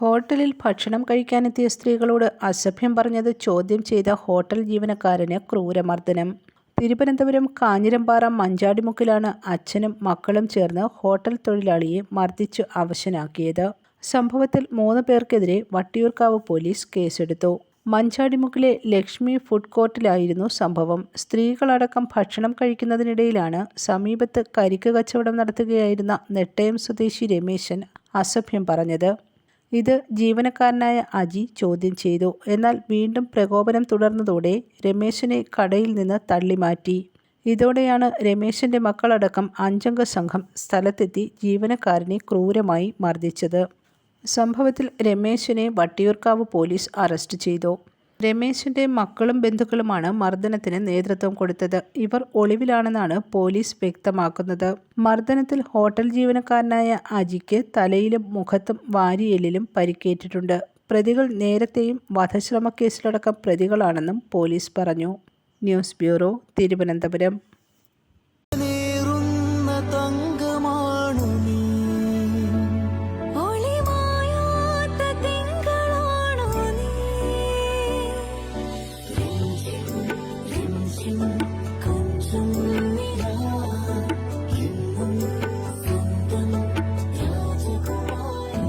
ഹോട്ടലിൽ ഭക്ഷണം കഴിക്കാനെത്തിയ സ്ത്രീകളോട് അസഭ്യം പറഞ്ഞത് ചോദ്യം ചെയ്ത ഹോട്ടൽ ജീവനക്കാരന് ക്രൂരമർദ്ദനം. തിരുവനന്തപുരം കാഞ്ഞിരമ്പാറ മഞ്ചാടിമുക്കിലാണ് അച്ഛനും മക്കളും ചേർന്ന് ഹോട്ടൽ തൊഴിലാളിയെ മർദ്ദിച്ചു അവശനാക്കിയത്. സംഭവത്തിൽ മൂന്ന് പേർക്കെതിരെ വട്ടിയൂർക്കാവ് പോലീസ് കേസെടുത്തു. മഞ്ചാടിമുക്കിലെ ലക്ഷ്മി ഫുഡ് കോർട്ടിലായിരുന്നു സംഭവം. സ്ത്രീകളടക്കം ഭക്ഷണം കഴിക്കുന്നതിനിടയിലാണ് സമീപത്ത് കരിക്ക് കച്ചവടം നടത്തുകയായിരുന്ന നെട്ടയം സ്വദേശി രമേശൻ അസഭ്യം പറഞ്ഞത്. ഇത് ജീവനക്കാരനായ അജി ചോദ്യം ചെയ്തു. എന്നാൽ വീണ്ടും പ്രകോപനം തുടർന്നതോടെ രമേശിനെ കടയിൽ നിന്ന് തള്ളിമാറ്റി. ഇതോടെയാണ് രമേശിന്റെ മക്കളടക്കം അഞ്ചംഗ സംഘം സ്ഥലത്തെത്തി ജീവനക്കാരനെ ക്രൂരമായി മർദ്ദിച്ചത്. സംഭവത്തിൽ രമേശിനെ വട്ടിയൂർക്കാവ് പോലീസ് അറസ്റ്റ് ചെയ്തു. രമേശന്റെ മക്കളും ബന്ധുക്കളുമാണ് മർദ്ദനത്തിന് നേതൃത്വം കൊടുത്തത്. ഇവർ ഒളിവിലാണെന്നാണ് പോലീസ് വ്യക്തമാക്കുന്നത്. മർദ്ദനത്തിൽ ഹോട്ടൽ ജീവനക്കാരനായ അജിക്ക് തലയിലും മുഖത്തും വാരിയെല്ലിലും പരിക്കേറ്റിട്ടുണ്ട്. പ്രതികൾ നേരത്തെയും വധശ്രമക്കേസിലടക്കം പ്രതികളാണെന്നും പോലീസ് പറഞ്ഞു. News bureau Thiruvananthapuram.